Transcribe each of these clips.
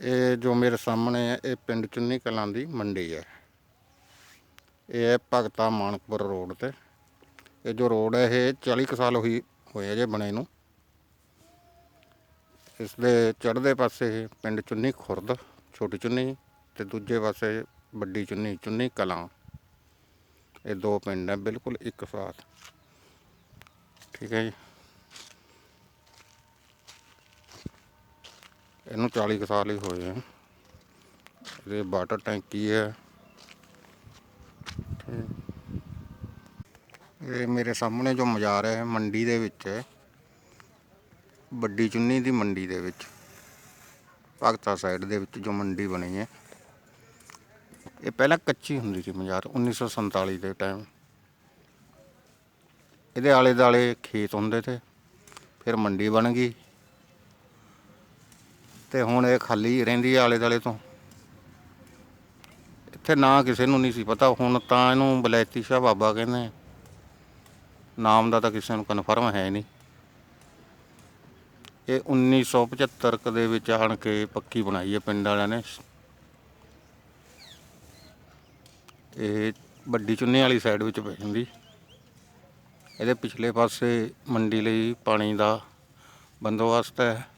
ਇਹ ਜੋ ਮੇਰੇ ਸਾਹਮਣੇ ਹੈ, ਇਹ ਪਿੰਡ ਚੁੰਨੀ ਕਲਾਂ ਦੀ ਮੰਡੀ ਹੈ। ਇਹ ਹੈ ਭਗਤਾ ਮਾਨਕਪੁਰ ਰੋਡ ਤੇ। ਇਹ ਜੋ ਰੋਡ ਹੈ, ਇਹ 40 ਕੁ ਸਾਲ ਹੋਈ, ਹੋਏ ਜੇ ਬਣੇ ਨੂੰ। ਇਸ ਦੇ ਚੜ੍ਹਦੇ ਪਾਸੇ ਪਿੰਡ ਚੁੰਨੀ ਖੁਰਦ, ਛੋਟੀ ਚੁੰਨੀ ਤੇ ਦੂਜੇ ਪਾਸੇ ਵੱਡੀ ਚੁੰਨੀ ਚੁੰਨੀ ਕਲਾਂ। ਇਹ ਦੋ ਪਿੰਡ ਹੈ, ਬਿਲਕੁਲ ਇੱਕ ਸਾਥ। ਠੀਕ ਹੈ ਜੀ। ਇਹਨੂੰ 40 ਕੁ ਸਾਲ ਹੀ ਹੋਏ ਆ। ਇਹਦੇ ਵਾਟਰ ਟੈਂਕੀ ਹੈ ਇਹ ਮੇਰੇ ਸਾਹਮਣੇ ਜੋ ਮਜ਼ਾਰ ਹੈ, ਮੰਡੀ ਦੇ ਵਿੱਚ। ਹੈ ਵੱਡੀ ਚੁੰਨੀ ਦੀ ਮੰਡੀ ਦੇ ਵਿੱਚ। ਭਗਤਾ ਸਾਈਡ ਦੇ ਵਿੱਚ ਜੋ ਮੰਡੀ ਬਣੀ ਹੈ। ਇਹ ਪਹਿਲਾਂ ਕੱਚੀ ਹੁੰਦੀ ਸੀ ਮਜ਼ਾਰ 1947 ਦੇ ਟਾਈਮ ਇਹਦੇ ਆਲੇ ਦਾਲੇ ਖੇਤ ਹੁੰਦੇ ਤੇ, ਫਿਰ ਮੰਡੀ ਬਣ ਗਈ। ਤੇ ਹੁਣ ਇਹ ਖਾਲੀ ਰਹਿੰਦੀ ਹੈ ਆਲੇ ਦਾਲੇ ਤੋਂ। ਇੱਥੇ ਨਾ ਕਿਸੇ ਨੂੰ ਨਹੀਂ ਸੀ ਪਤਾ, ਹੁਣ ਤਾਂ ਇਹਨੂੰ ਬਲੈਤੀ ਸ਼ਾਹ ਬਾਬਾ ਕਹਿੰਦੇ ਨਾਮ ਦਾ ਤਾਂ ਕਿਸੇ ਨੂੰ ਕਨਫਰਮ ਹੈ ਨਹੀਂ। ਇਹ 1975 ਕ ਦੇ ਵਿੱਚ ਆਣ ਕੇ ਪੱਕੀ ਬਣਾਈ ਹੈ ਪਿੰਡ ਵਾਲਿਆਂ ਨੇ। ਇਹ ਵੱਡੀ ਚੁੰਨੇ ਵਾਲੀ ਸਾਈਡ ਵਿੱਚ ਪੈ ਜਾਂਦੀ। ਇਹਦੇ ਪਿਛਲੇ ਪਾਸੇ ਮੰਡੀ ਲਈ ਪਾਣੀ ਦਾ ਬੰਦੋਬਸਤ ਹੈ।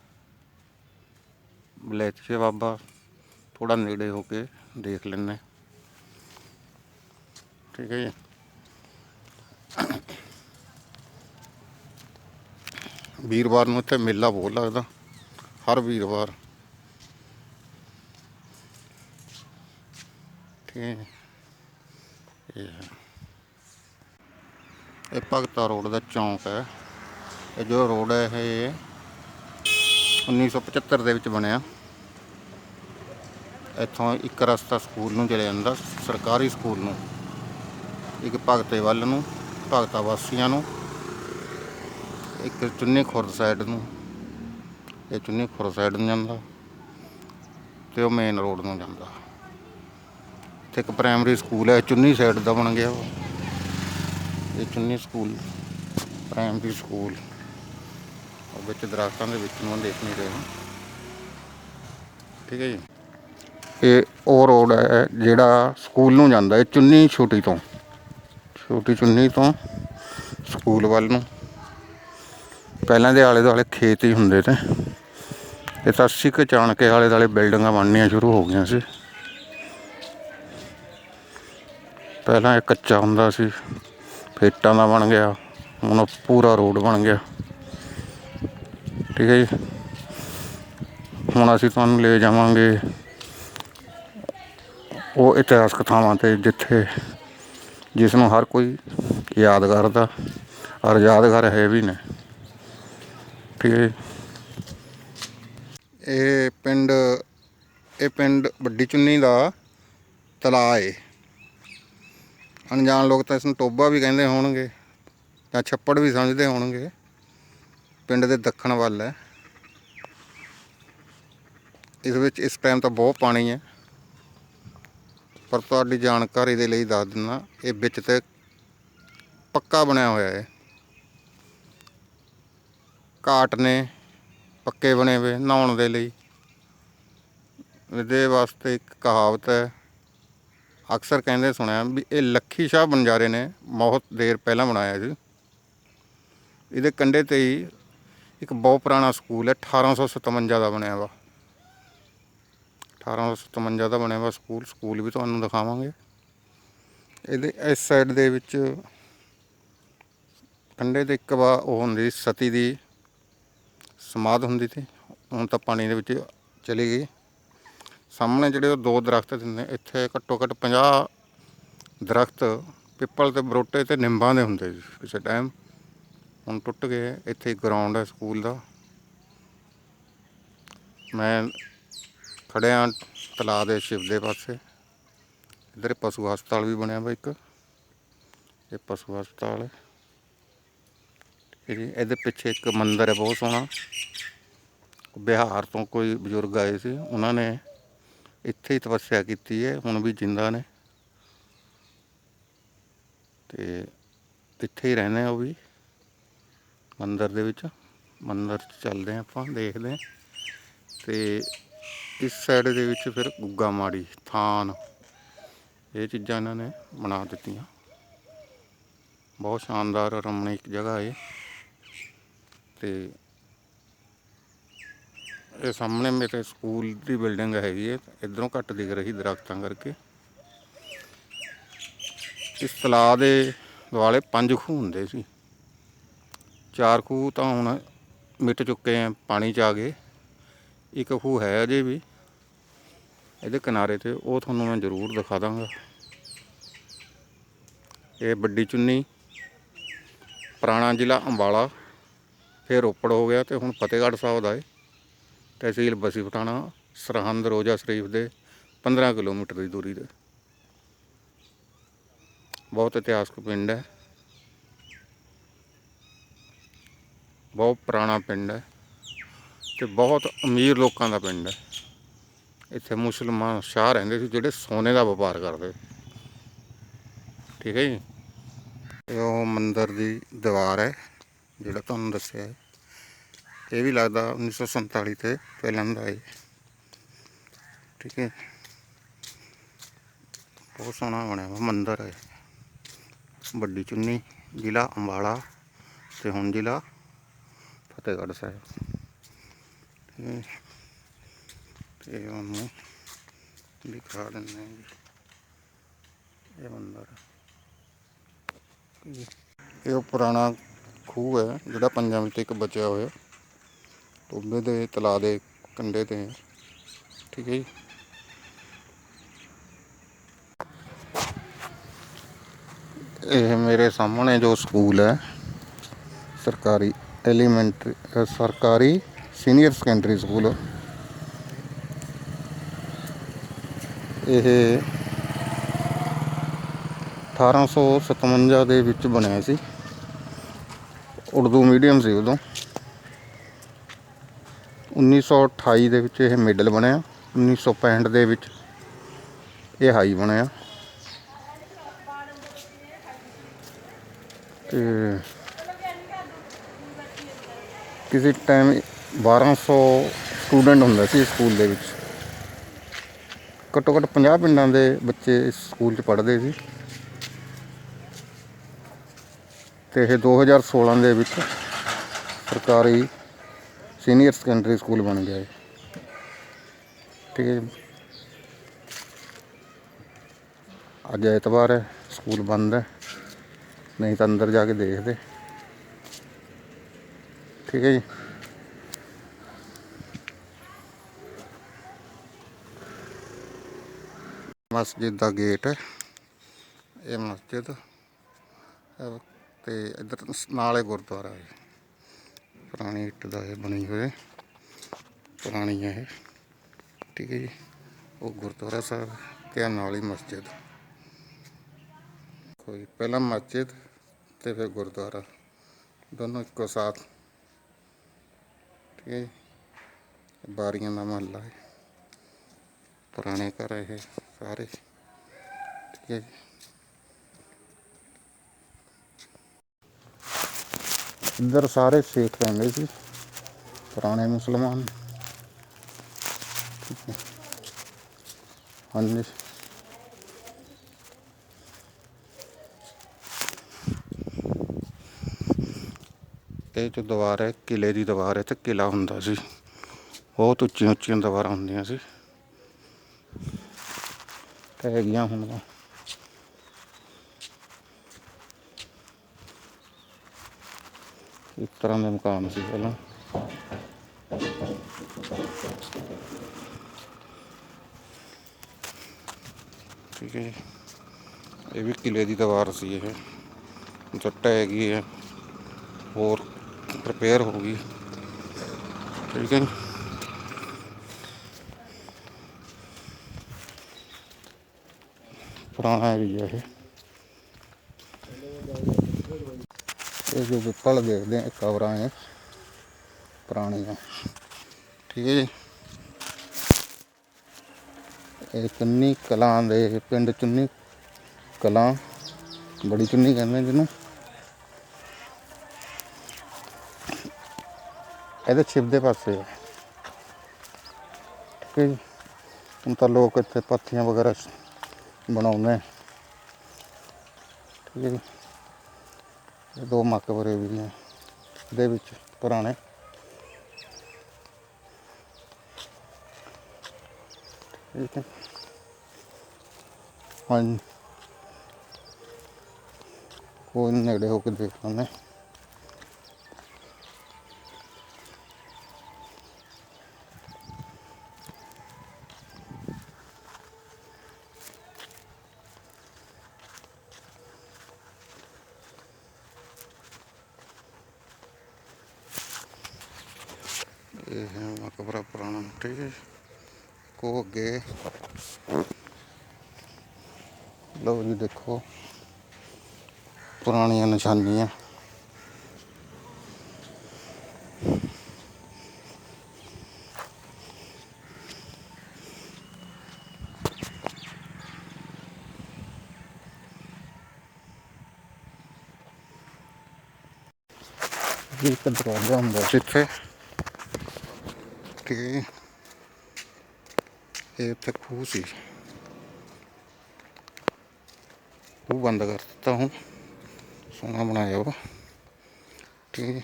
ਬਲੈਤੀਏ ਬਾਬਾ ਥੋੜਾ ਨੇੜੇ ਹੋ ਕੇ ਦੇਖ ਲੈਣੇ ਠੀਕ ਹੈ ਜੀ। ਵੀਰਵਾਰ ਨੂੰ ਇੱਥੇ ਮੇਲਾ ਬਹੁਤ ਲੱਗਦਾ, ਹਰ ਵੀਰਵਾਰ। ਠੀਕ ਹੈ ਹੈ। ਇਹ ਭਗਤਾ ਰੋਡ ਦਾ ਚੌਂਕ ਹੈ। ਇਹ ਜੋ ਰੋਡ ਹੈ, ਇਹ 1975 ਦੇ ਵਿੱਚ ਬਣਿਆ। ਇੱਥੋਂ ਇੱਕ ਰਸਤਾ ਸਕੂਲ ਨੂੰ ਚਲੇ ਜਾਂਦਾ, ਸਰਕਾਰੀ ਸਕੂਲ ਨੂੰ। ਇੱਕ ਭਗਤੇ ਵੱਲ ਨੂੰ, ਭਗਤਾ ਵਾਸੀਆਂ ਨੂੰ, ਇੱਕ ਚੁੰਨੀ ਖੁਰਦ ਸਾਈਡ ਨੂੰ। ਇਹ ਚੁੰਨੀ ਖੁਰਦ ਸਾਈਡ ਨੂੰ ਜਾਂਦਾ ਤੇ ਉਹ ਮੇਨ ਰੋਡ ਨੂੰ ਜਾਂਦਾ। ਇੱਥੇ ਇੱਕ ਪ੍ਰਾਇਮਰੀ ਸਕੂਲ ਹੈ ਚੁੰਨੀ ਸਾਈਡ ਦਾ ਬਣ ਗਿਆ ਉਹ। ਇਹ ਚੁੰਨੀ ਸਕੂਲ ਪ੍ਰਾਇਮਰੀ ਸਕੂਲ ਉਹ ਵਿੱਚ ਦਰਖਤਾਂ ਦੇ ਵਿੱਚ ਨੂੰ ਦੇਖ ਨਹੀਂ ਰਹੇ। ਠੀਕ ਹੈ ਜੀ। ਇਹ ਉਹ ਰੋਡ ਹੈ, ਜਿਹੜਾ ਸਕੂਲ ਨੂੰ ਜਾਂਦਾ ਹੈ ਚੁੰਨੀ ਛੋਟੀ ਤੋਂ। ਛੋਟੀ ਚੁੰਨੀ ਤੋਂ ਸਕੂਲ ਵੱਲ ਨੂੰ। ਪਹਿਲਾਂ ਦੇ ਆਲੇ ਦੁਆਲੇ ਖੇਤ ਹੀ ਹੁੰਦੇ ਤੇ। ਇਹ ਤਾਂ ਸਿੱਖ ਚਾਣ ਕੇ ਆਲੇ ਦੁਆਲੇ ਬਿਲਡਿੰਗਾਂ ਬਣਨੀਆਂ ਸ਼ੁਰੂ ਹੋ ਗਈਆਂ ਸੀ। ਪਹਿਲਾਂ ਇਹ ਕੱਚਾ ਹੁੰਦਾ ਸੀ। ਫੇਟਾਂ ਦਾ ਬਣ ਗਿਆ, ਹੁਣ ਪੂਰਾ ਰੋਡ ਬਣ ਗਿਆ। ਠੀਕ ਹੈ ਜੀ ਹੁਣ ਅਸੀਂ ਤੁਹਾਨੂੰ ਲੈ ਜਾਵਾਂਗੇ ਉਹ ਇਤਿਹਾਸਕ ਥਾਵਾਂ ਤੇ ਜਿੱਥੇ ਜਿਸ ਨੂੰ ਹਰ ਕੋਈ ਯਾਦ ਕਰਦਾ ਔਰ ਯਾਦਗਾਰ ਹੈ ਵੀ ਨੇ। ਠੀਕ ਹੈ ਜੀ। ਇਹ ਪਿੰਡ ਇਹ ਪਿੰਡ ਵੱਡੀ ਚੁੰਨੀ ਦਾ ਤਲਾਅ ਏ। ਅਣਜਾਣ ਲੋਕ ਤਾਂ ਇਸ ਨੂੰ ਟੋਬਾ ਵੀ ਕਹਿੰਦੇ ਹੋਣਗੇ ਜਾਂ ਛੱਪੜ ਵੀ ਸਮਝਦੇ ਹੋਣਗੇ। ਪਿੰਡ ਦੇ ਦੱਖਣ ਵੱਲ ਹੈ। ਇਸ ਵਿੱਚ ਇਸ ਟਾਈਮ ਤਾਂ ਬਹੁਤ ਪਾਣੀ ਹੈ। ਪਰ ਤੁਹਾਡੀ ਜਾਣਕਾਰੀ ਦੇ ਲਈ ਦੱਸ ਦਿੰਦਾ, ਇਹ ਵਿੱਚ ਤੇ ਪੱਕਾ ਬਣਿਆ ਹੋਇਆ ਹੈ। ਘਾਟ ਨੇ ਪੱਕੇ ਬਣੇ ਹੋਏ ਨਹਾਉਣ ਦੇ ਲਈ। ਇਹਦੇ ਵਾਸਤੇ ਇੱਕ ਕਹਾਵਤ ਹੈ, ਅਕਸਰ ਕਹਿੰਦੇ ਸੁਣਿਆ ਵੀ ਇਹ ਲੱਖੀ ਸ਼ਾਹ ਬੰਜਾਰੇ ਨੇ ਬਹੁਤ ਦੇਰ ਪਹਿਲਾਂ ਬਣਾਇਆ ਸੀ। ਇਹਦੇ ਕੰਢੇ ਤੇ ਹੀ ਇੱਕ ਬਹੁਤ ਪੁਰਾਣਾ ਸਕੂਲ ਹੈ 1857 ਦਾ ਬਣਿਆ ਵਾ। 1857 ਦਾ ਬਣਿਆ ਵਾ ਸਕੂਲ ਸਕੂਲ ਵੀ ਤੁਹਾਨੂੰ ਦਿਖਾਵਾਂਗੇ। ਇਹਦੇ, ਇਸ ਸਾਈਡ ਦੇ ਵਿੱਚ ਕੰਢੇ ਤੇ ਇੱਕ ਵਾ, ਉਹ ਹੁੰਦੀ ਸਤੀ ਦੀ ਸਮਾਧ ਹੁੰਦੀ ਸੀ, ਹੁਣ ਤਾਂ ਪਾਣੀ ਦੇ ਵਿੱਚ ਚਲੀ ਗਈ। ਸਾਹਮਣੇ ਜਿਹੜੇ ਉਹ ਦੋ ਦਰਖਤ ਦਿੰਦੇ, ਇੱਥੇ ਘੱਟੋ ਘੱਟ 50 ਦਰਖਤ ਪਿੱਪਲ ਤੇ ਬਰੋਟੇ ਤੇ ਨਿੰਬਾਂ ਦੇ ਹੁੰਦੇ ਸੀ ਕਿਸੇ ਟਾਈਮ ਹੁਣ ਟੁੱਟ ਗਏ, ਇੱਥੇ ਗਰਾਊਂਡ ਹੈ ਸਕੂਲ ਦਾ। ਮੈਂ ਖੜਿਆ ਤਲਾ ਦੇ ਸ਼ਿਵ ਦੇ ਪਾਸੇ। ਇੱਧਰ ਪਸ਼ੂ ਹਸਪਤਾਲ ਵੀ ਬਣਿਆ ਵਾ ਇੱਕ। ਇਹ ਪਸ਼ੂ ਹਸਪਤਾਲ ਹੈ। ਜੀ ਇਹਦੇ ਪਿੱਛੇ ਇੱਕ ਮੰਦਿਰ ਹੈ, ਬਹੁਤ ਸੋਹਣਾ। ਬਿਹਾਰ ਤੋਂ ਕੋਈ ਬਜ਼ੁਰਗ ਆਏ ਸੀ, ਉਹਨਾਂ ਨੇ ਇੱਥੇ ਹੀ ਤਪੱਸਿਆ ਕੀਤੀ ਹੈ, ਹੁਣ ਵੀ ਜਿੰਦਾ ਨੇ। ਤੇ ਇੱਥੇ ਹੀ ਰਹਿੰਦੇ ਉਹ ਵੀ। ਮੰਦਿਰ ਦੇ ਵਿੱਚ। ਮੰਦਿਰ 'ਚ ਚੱਲਦੇ ਹਾਂ ਆਪਾਂ, ਦੇਖਦੇ ਹਾਂ। ਤੇ ਇਸ ਸਾਈਡ ਦੇ ਵਿੱਚ ਫਿਰ ਗੁੱਗਾ ਮਾੜੀ, ਥਾਨ। ਇਹ ਚੀਜ਼ਾਂ ਇਹਨਾਂ ਨੇ ਬਣਾ ਦਿੱਤੀਆਂ। ਬਹੁਤ ਸ਼ਾਨਦਾਰ ਰਮਣੀਕ ਜਗ੍ਹਾ ਹੈ ਤੇ ਇਹ ਸਾਹਮਣੇ ਮੇਰੇ ਸਕੂਲ ਦੀ ਬਿਲਡਿੰਗ ਹੈਗੀ ਹੈ। ਇਧਰੋਂ ਘੱਟ ਦਿਖ ਰਹੀ ਦਰਖਤਾਂ ਕਰਕੇ। ਇਸ ਤਲਾਅ ਦੇ ਦੁਆਲੇ ਪੰਜ ਖੂਹ ਹੁੰਦੇ ਸੀ। ਚਾਰ ਖੂਹ ਤਾਂ ਹੁਣ ਮਿਟ ਚੁੱਕੇ ਆ, ਪਾਣੀ ਚ ਆ ਗਏ। ਇੱਕ ਖੂਹ ਹੈ ਅਜੇ ਵੀ, ਇਹਦੇ ਕਿਨਾਰੇ ਤੇ, ਉਹ ਤੁਹਾਨੂੰ ਮੈਂ ਜ਼ਰੂਰ ਦਿਖਾ ਦਾਂਗਾ। ਇਹ ਵੱਡੀ ਚੁੰਨੀ, ਪੁਰਾਣਾ ਜ਼ਿਲ੍ਹਾ ਅੰਬਾਲਾ, ਫਿਰ ਰੋਪੜ ਹੋ ਗਿਆ ਤੇ ਹੁਣ ਫਤਿਹਗੜ੍ਹ ਸਾਹਿਬ ਦਾ ਹੈ ਤਹਿਸੀਲ ਬਸੀ ਪਠਾਣਾ ਸਰਹੰਦ ਰੋਜ਼ਾ ਸ਼ਰੀਫ ਦੇ 15 ਕਿਲੋਮੀਟਰ ਦੀ ਦੂਰੀ ਤੇ। ਬਹੁਤ ਇਤਿਹਾਸਕ ਪਿੰਡ ਹੈ। ਬਹੁਤ ਪੁਰਾਣਾ ਪਿੰਡ ਹੈ ਤੇ ਬਹੁਤ ਅਮੀਰ ਲੋਕਾਂ ਦਾ ਪਿੰਡ ਹੈ। ਇੱਥੇ ਮੁਸਲਮਾਨ ਸ਼ਾਹ ਰਹਿੰਦੇ ਸੀ ਜਿਹੜੇ ਸੋਨੇ ਦਾ ਵਪਾਰ ਕਰਦੇ ਠੀਕ ਹੈ ਜੀ? ਇਹ ਉਹ ਮੰਦਿਰ ਦੀ ਦੀਵਾਰ ਹੈ, ਜਿਹੜਾ ਤੁਹਾਨੂੰ ਦੱਸਿਆ ਹੈ। ਇਹ ਵੀ ਲੱਗਦਾ 1947 ਤੇ ਪਹਿਲਾਂ ਦਾ ਹੈ। ਠੀਕ ਹੈ। ਬਹੁਤ ਸੋਹਣਾ ਬਣਿਆ ਵਾ ਮੰਦਿਰ ਹੈ। ਵੱਡੀ ਚੁੰਨੀ, ਜ਼ਿਲ੍ਹਾ ਅੰਬਾਲਾ ਤੇ ਹੁਣ ਜ਼ਿਲ੍ਹਾ ਫਤਿਹਗੜ੍ਹ ਸਾਹਿਬ ਠੀਕ ਹੈ। ਤੇ ਉਹਨੂੰ ਦਿਖਾ ਦਿੰਦੇ ਹਾਂ ਜੀ। ਇਹ ਮੰਦਿਰ। ਇਹ ਪੁਰਾਣਾ ਖੂਹ ਹੈ, ਜਿਹੜਾ ਪੰਜਾਂ ਵਿੱਚ ਇੱਕ ਬਚਿਆ ਹੋਇਆ। ਟੋਬੇ ਦੇ ਤਲਾ ਦੇ, ਕੰਢੇ ਤੇ। ਹੈ ਠੀਕ ਹੈ ਜੀ। ਇਹ ਮੇਰੇ ਸਾਹਮਣੇ ਜੋ ਸਕੂਲ ਹੈ, ਸਰਕਾਰੀ ਐਲੀਮੈਂਟਰੀ ਸਰਕਾਰੀ ਸੀਨੀਅਰ ਸੈਕੰਡਰੀ ਸਕੂਲ ਇਹ 1857 ਦੇ ਵਿੱਚ ਬਣਿਆ ਸੀ। ਉਰਦੂ ਮੀਡੀਅਮ ਸੀ ਉਦੋਂ। 1928 ਦੇ ਵਿੱਚ ਇਹ ਮਿਡਲ ਬਣਿਆ। 1965 ਦੇ ਵਿੱਚ ਇਹ ਹਾਈ ਬਣਿਆ। ਤੇ ਕਿਸੇ ਟਾਈਮ 1200 ਸਟੂਡੈਂਟ ਹੁੰਦਾ ਸੀ ਸਕੂਲ ਦੇ ਵਿੱਚ। ਘੱਟੋ ਘੱਟ 50 ਪਿੰਡਾਂ ਦੇ ਬੱਚੇ ਇਸ ਸਕੂਲ 'ਚ ਪੜ੍ਹਦੇ ਸੀ। ਤੇ ਇਹ 2016 ਦੇ ਵਿੱਚ ਸਰਕਾਰੀ ਸੀਨੀਅਰ ਸੈਕੰਡਰੀ ਸਕੂਲ ਬਣ ਗਿਆ ਹੈ ਠੀਕ ਹੈ ਜੀ। ਅੱਜ ਐਤਵਾਰ ਹੈ ਸਕੂਲ ਬੰਦ ਹੈ। ਨਹੀਂ ਤਾਂ ਅੰਦਰ ਜਾ ਕੇ ਦੇਖਦੇ। ਠੀਕ ਹੈ ਜੀ। ਮਸਜਿਦ ਦਾ ਗੇਟ ਹੈ। ਇਹ ਮਸਜਿਦ ਹੈ ਤੇ ਇੱਧਰ ਨਾਲੇ ਗੁਰਦੁਆਰਾ ਹੈ। ਪੁਰਾਣੀ ਇੱਟ ਦਾ ਇਹ ਬਣੀ ਹੋਏ ਪੁਰਾਣੀ ਹੈ ਇਹ। ਠੀਕ ਹੈ ਜੀ। ਉਹ ਗੁਰਦੁਆਰਾ ਸਾਹਿਬ ਤੇ ਨਾਲ ਹੀ ਮਸਜਿਦ। ਕੋਈ ਪਹਿਲਾਂ ਮਸਜਿਦ ਤੇ ਫਿਰ ਗੁਰਦੁਆਰਾ। ਦੋਨੋਂ ਇੱਕੋ ਸਾਥ। ਠੀਕ ਹੈ ਜੀ ਬਾਰੀਆਂ ਦਾ ਮਹੱਲਾ ਹੈ ਪੁਰਾਣੇ ਘਰ ਇਹ ਸਾਰੇ ਠੀਕ ਹੈ ਜੀ ਇੱਧਰ ਸਾਰੇ ਸਿੱਖ ਰਹਿੰਦੇ ਸੀ ਪੁਰਾਣੇ ਮੁਸਲਮਾਨ ਠੀਕ ਹੈ। ਹਾਂਜੀ ਇਹ ਜੋ ਦੀਵਾਰ ਹੈ, ਕਿਲੇ ਦੀ ਦੀਵਾਰ ਹੈ, ਤੇ ਕਿਲਾ ਹੁੰਦਾ ਸੀ। ਬਹੁਤ ਉੱਚੀਆਂ ਉੱਚੀਆਂ ਦੀਵਾਰਾਂ ਹੁੰਦੀਆਂ ਸੀ। ਤੇ ਹੈਗੀਆਂ ਹੁਣ ਤਾਂ। ਇਸ ਤਰ੍ਹਾਂ ਦੇ ਮਕਾਨ ਸੀ ਪਹਿਲਾਂ। ਠੀਕ ਹੈ ਜੀ। ਇਹ ਵੀ ਕਿਲੇ ਦੀ ਦੀਵਾਰ ਸੀ ਇਹ। ਜੱਟ ਹੈਗੀ ਹੈ ਹੋਰ ਪ੍ਰਪੇਅਰ ਹੋ ਗਈ ਠੀਕ ਹੈ ਪੁਰਾਣਾ ਏਰੀਆ ਇਹ। ਇਹ ਜੋ ਵਿਪਲ ਦੇਖਦੇ ਆ, ਇਹ ਕਵਰਾਂ ਹੈ ਪੁਰਾਣੀਆਂ। ਠੀਕ ਹੈ ਜੀ। ਇਹ ਚੁੰਨੀ ਕਲਾਂ ਦੇ ਪਿੰਡ ਚੁੰਨੀ ਕਲਾਂ, ਬੜੀ ਚੁੰਨੀ ਕਹਿੰਦੇ ਜਿਹਨੂੰ। ਇਹਦੇ ਛਿਪ ਦੇ ਪਾਸੇ ਹੈ ਠੀਕ ਹੈ ਜੀ। ਹੁਣ ਤਾਂ ਲੋਕ ਇੱਥੇ ਪੱਥੀਆਂ ਵਗੈਰਾ ਬਣਾਉਂਦੇ ਠੀਕ ਹੈ ਜੀ। ਇਹ ਦੋ ਮਕਬਰੇ ਵੀ ਨੇ ਦੇ ਵਿੱਚ ਪੁਰਾਣੇ। ਠੀਕ ਹੈ। ਹਾਂ ਕੋਈ ਨੇੜੇ ਹੋ ਕੇ ਦੇਖ ਲੈਂਦੇ ਇਹ ਹੈ ਮਕਬਰਾ ਪੁਰਾਣਾ ਠੀਕ ਕੋ ਅੱਗੇ। ਲਓ ਜੀ ਦੇਖੋ। ਪੁਰਾਣੀਆਂ ਨਿਸ਼ਾਨੀਆਂ। ਜੀ, ਇੱਕ ਦਰਵਾਜ਼ਾ ਹੁੰਦਾ ਸੀ ਇੱਥੇ ਇਹ ਇੱਥੇ ਖੂਹ ਸੀ। ਖੂਹ ਬੰਦ ਕਰ ਦਿੱਤਾ ਹੁਣ। ਸੋਹਣਾ ਬਣਾਇਆ ਵਾ। ਠੀਕ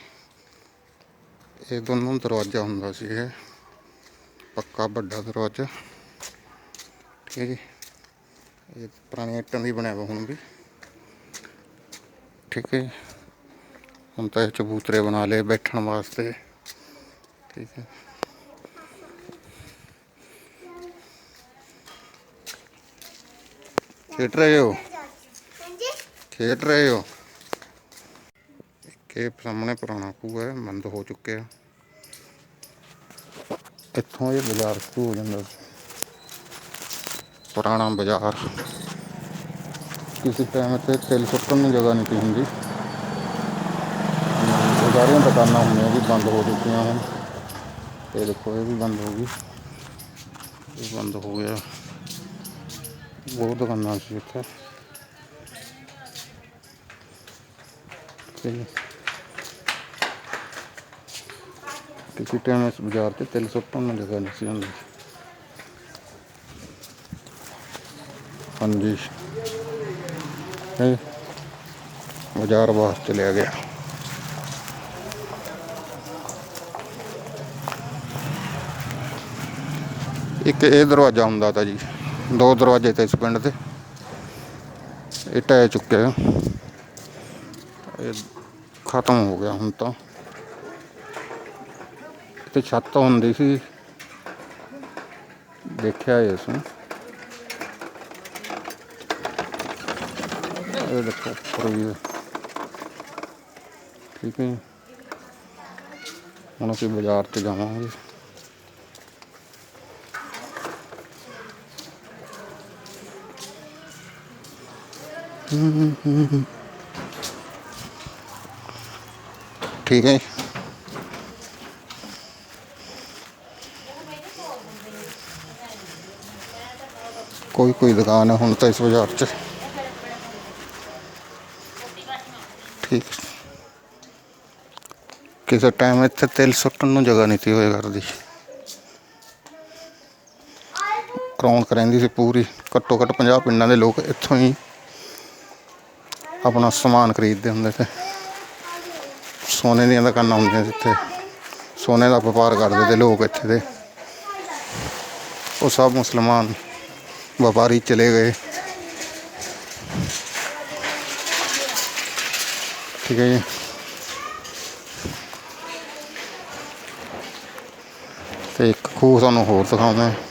ਇਹ ਦੋਨੋਂ ਦਰਵਾਜ਼ਾ ਹੁੰਦਾ ਸੀ ਇਹ। ਪੱਕਾ ਵੱਡਾ ਦਰਵਾਜ਼ਾ। ਠੀਕ ਹੈ ਜੀ ਇਹ ਪੁਰਾਣੇ ਇੱਟਾਂ ਦੀ ਬਣਿਆ ਵਾ ਹੁਣ ਵੀ। ਠੀਕ ਹੈ। ਹੁਣ ਤਾਂ ਇਹ ਚਬੂਤਰੇ ਬਣਾ ਲਏ ਬੈਠਣ ਵਾਸਤੇ। ਠੀਕ ਹੈ। ਖੇਡ ਰਹੇ ਹੋ? ਹਾਂਜੀ। ਖੇਡ ਰਹੇ ਹੋ? ਇਹ ਸਾਹਮਣੇ ਪੁਰਾਣਾ ਖੂਹ ਹੈ ਬੰਦ ਹੋ ਚੁੱਕਿਆ। ਇੱਥੋਂ ਇਹ ਬਾਜ਼ਾਰ ਸ਼ੁਰੂ ਹੋ ਜਾਂਦਾ ਪੁਰਾਣਾ ਬਾਜ਼ਾਰ। ਕਿਸੇ ਟਾਈਮ ਇੱਥੇ ਤਿਲ ਸੁੱਟਣ ਨੂੰ ਜਗ੍ਹਾ ਨਹੀਂ ਹੁੰਦੀ। ਬਾਜ਼ਾਰੀਆਂ ਦੁਕਾਨਾਂ ਹੁੰਦੀਆਂ ਵੀ ਬੰਦ ਹੋ ਚੁੱਕੀਆਂ ਹਨ ਇਹ ਦੇਖੋ ਇਹ ਵੀ ਬੰਦ ਹੋ ਗਈ। ਇਹ ਬੰਦ ਹੋ ਗਿਆ। ਬਹੁਤ ਦੁਕਾਨਾਂ ਸੀ ਇੱਥੇ ਕਿਸੇ ਟਾਈਮ ਇਸ ਬਾਜ਼ਾਰ ਤੇ ਤਿਲ ਸੁੱਟਣ ਨੂੰ ਜਗ੍ਹਾ ਨਹੀਂ ਸੀ ਹੁੰਦੀ ਹਾਂਜੀ ਇਹ ਬਾਜ਼ਾਰ ਬਾਹਰ ਚਲਿਆ ਗਿਆ ਇੱਕ ਇਹ ਦਰਵਾਜ਼ਾ ਹੁੰਦਾ ਤਾਂ ਜੀ ਦੋ ਦਰਵਾਜ਼ੇ ਤੇ ਇਸ ਪਿੰਡ ਦੇ ਇਹ ਟਹਿ ਚੁੱਕਿਆ ਇਹ ਖਤਮ ਹੋ ਗਿਆ ਹੁਣ ਤਾਂ ਤੇ ਛੱਤ ਹੁੰਦੀ ਸੀ ਦੇਖਿਆ ਇਸ ਨੂੰ ਇਹ ਦੇਖੋ ਉੱਪਰ ਵੀ ਹੈ। ਠੀਕ ਹੈ ਜੀ। ਹੁਣ ਅਸੀਂ ਬਾਜ਼ਾਰ 'ਚ ਜਾਵਾਂਗੇ ਠੀਕ ਹੈ ਜੀ। ਕੋਈ ਕੋਈ ਦੁਕਾਨ ਹੈ ਹੁਣ ਤਾਂ ਇਸ ਬਾਜ਼ਾਰ 'ਚ। ਠੀਕ ਕਿਸੇ ਟਾਈਮ ਇੱਥੇ ਤੇਲ ਸੁੱਟਣ ਨੂੰ ਜਗ੍ਹਾ ਨਹੀਂ ਸੀ ਹੋਇਆ ਕਰਦੀ। ਰੌਣਕ ਰਹਿੰਦੀ ਸੀ ਪੂਰੀ। ਘੱਟੋ ਘੱਟ 50 ਪਿੰਡਾਂ ਦੇ ਲੋਕ ਇੱਥੋਂ ਹੀ ਆਪਣਾ ਸਮਾਨ ਖਰੀਦਦੇ ਹੁੰਦੇ ਸੀ ਸੋਨੇ ਦੀਆਂ ਦੁਕਾਨਾਂ ਹੁੰਦੀਆਂ ਸੀ ਇੱਥੇ। ਸੋਨੇ ਦਾ ਵਪਾਰ ਕਰਦੇ ਤੇ ਲੋਕ ਇੱਥੇ ਦੇ। ਉਹ ਸਭ ਮੁਸਲਮਾਨ ਵਪਾਰੀ ਚਲੇ ਗਏ। ਠੀਕ ਹੈ ਜੀ। ਤੇ ਇੱਕ ਖੂਹ ਤੁਹਾਨੂੰ ਹੋਰ ਦਿਖਾਉਂਦੇ।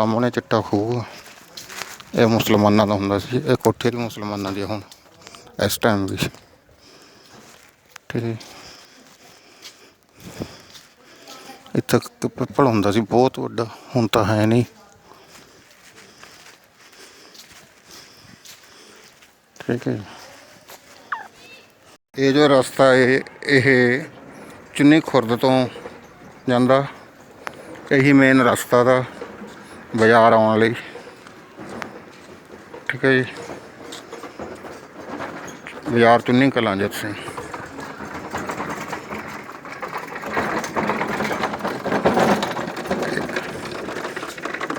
ਸਾਹਮਣੇ ਚਿੱਟਾ ਖੂਹ ਇਹ ਮੁਸਲਮਾਨਾਂ ਦਾ ਹੁੰਦਾ ਸੀ, ਇਹ ਕੋਠੇ ਵੀ ਮੁਸਲਮਾਨਾਂ ਦੀ ਆ ਹੁਣ, ਇਸ ਟਾਈਮ ਵੀ। ਠੀਕ ਹੈ ਇੱਥੇ ਪਿੱਪਲ ਹੁੰਦਾ ਸੀ, ਬਹੁਤ ਵੱਡਾ, ਹੁਣ ਤਾਂ ਹੈ ਨਹੀਂ। ਠੀਕ ਹੈ। ਇਹ ਜੋ ਰਸਤਾ ਹੈ ਇਹ ਚੁੰਨੀ ਖੁਰਦ ਤੋਂ ਜਾਂਦਾ, ਇਹੀ ਮੇਨ ਰਸਤਾ ਦਾ। ਬਾਜ਼ਾਰ ਆਉਣ ਲਈ। ਠੀਕ ਹੈ ਜੀ। ਬਾਜ਼ਾਰ ਚੁੰਨੀ ਕਲਾਂ ਜੇ ਤੁਸੀਂ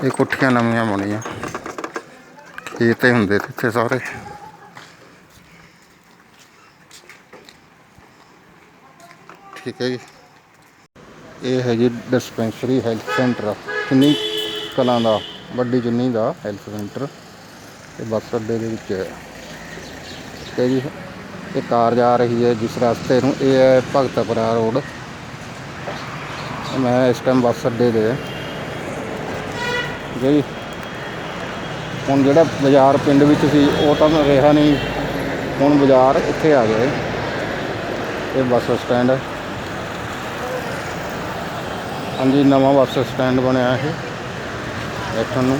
ਇਹ ਕੋਠੀਆਂ ਨਵੀਆਂ ਬਣੀਆਂ। ਖੇਤ ਹੀ ਹੁੰਦੇ ਤੇ ਇੱਥੇ ਸਾਰੇ। ਠੀਕ ਹੈ ਜੀ। ਇਹ ਹੈ ਜੀ ਡਿਸਪੈਂਸਰੀ ਹੈਲਥ ਸੈਂਟਰ ਚੁੰਨੀ ਕਲਾਂ ਦਾ, ਵੱਡੀ ਚੁੰਨੀ ਦਾ ਹੈਲਥ ਸੈਂਟਰ ਇਹ ਬੱਸ ਅੱਡੇ ਦੇ ਵਿੱਚ ਹੈ। ਠੀਕ ਜੀ, ਇਹ ਕਾਰ ਜਾ ਰਹੀ ਹੈ, ਜਿਸ ਰਸਤੇ ਨੂੰ ਇਹ ਹੈ ਭਗਤਪੁਰਾ ਰੋਡ। ਮੈਂ ਇਸ ਟਾਈਮ ਬੱਸ ਅੱਡੇ ਦੇ ਠੀਕ ਹੈ। ਜੀ, ਹੁਣ ਜਿਹੜਾ ਬਾਜ਼ਾਰ ਪਿੰਡ ਵਿੱਚ ਸੀ, ਉਹ ਤਾਂ ਰਿਹਾ ਨਹੀਂ। ਹੁਣ ਬਾਜ਼ਾਰ ਇੱਥੇ ਆ ਗਏ ਇਹ ਬੱਸ ਸਟੈਂਡ ਹਾਂਜੀ, ਨਵਾਂ ਬੱਸ ਸਟੈਂਡ ਬਣਿਆ ਇਹ। ਬੈਠਣ ਨੂੰ।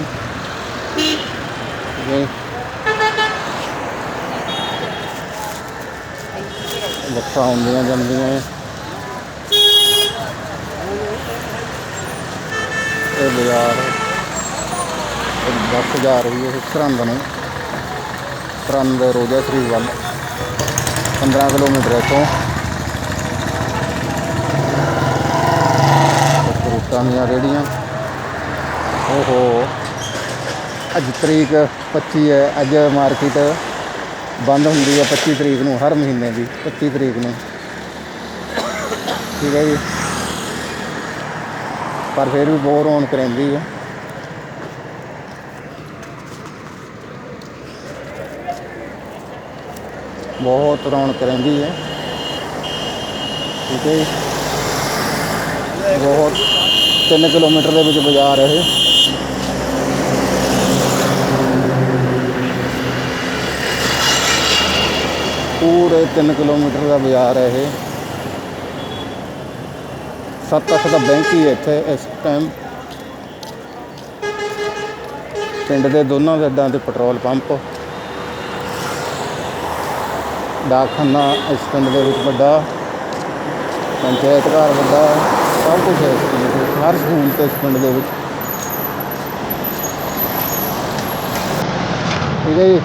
ਇਹ ਬੱਸਾਂ ਆਉਂਦੀਆਂ ਜਾਂਦੀਆਂ ਇਹ ਬਾਜ਼ਾਰ ਇਹ ਬੱਸ ਜਾ ਰਹੀ ਹੈ ਸਰਹੰਦ ਨੂੰ। ਸਰਹੰਦ ਰੋਜਾ ਸ੍ਰੀ ਵੱਲ। 15 ਕਿਲੋਮੀਟਰ ਇੱਥੋਂ। ਫਰੂਟਾਂ ਦੀਆਂ ਰੇੜੀਆਂ ਓਹੋ। ਅੱਜ ਤਰੀਕ 25 ਹੈ, ਅੱਜ ਮਾਰਕੀਟ ਬੰਦ ਹੁੰਦੀ ਹੈ 25 ਤਰੀਕ ਨੂੰ, ਹਰ ਮਹੀਨੇ ਦੀ 25 ਤਰੀਕ ਨੂੰ। ਠੀਕ ਹੈ ਜੀ। ਪਰ ਫਿਰ ਵੀ ਬਹੁਤ ਰੌਣਕ ਰਹਿੰਦੀ ਹੈ। ਬਹੁਤ ਰੌਣਕ ਰਹਿੰਦੀ ਹੈ। ਠੀਕ ਹੈ ਜੀ। ਬਹੁਤ 3 ਕਿਲੋਮੀਟਰ ਦੇ ਵਿੱਚ ਬਾਜ਼ਾਰ ਹੈ ਪੂਰੇ 3 ਕਿਲੋਮੀਟਰ ਦਾ ਬਾਜ਼ਾਰ ਹੈ ਇਹ। ਸੱਤ ਅੱਠ ਦਾ ਬੈਂਕ ਹੀ ਹੈ ਇੱਥੇ ਇਸ ਟਾਈਮ ਪਿੰਡ ਦੇ ਦੋਨਾਂ ਸਾਈਡਾਂ ਤੇ ਪੈਟਰੋਲ ਪੰਪ। ਡਾਕਖਾਨਾ ਇਸ ਪਿੰਡ ਦੇ ਵਿੱਚ ਵੱਡਾ। ਪੰਚਾਇਤ ਘਰ ਵੱਡਾ। ਸਭ ਕੁਝ ਹੈ ਇਸ ਪਿੰਡ ਵਿੱਚ। ਹਰ ਸਹੂਲਤ ਇਸ ਪਿੰਡ ਦੇ ਵਿੱਚ। ਠੀਕ ਹੈ ਜੀ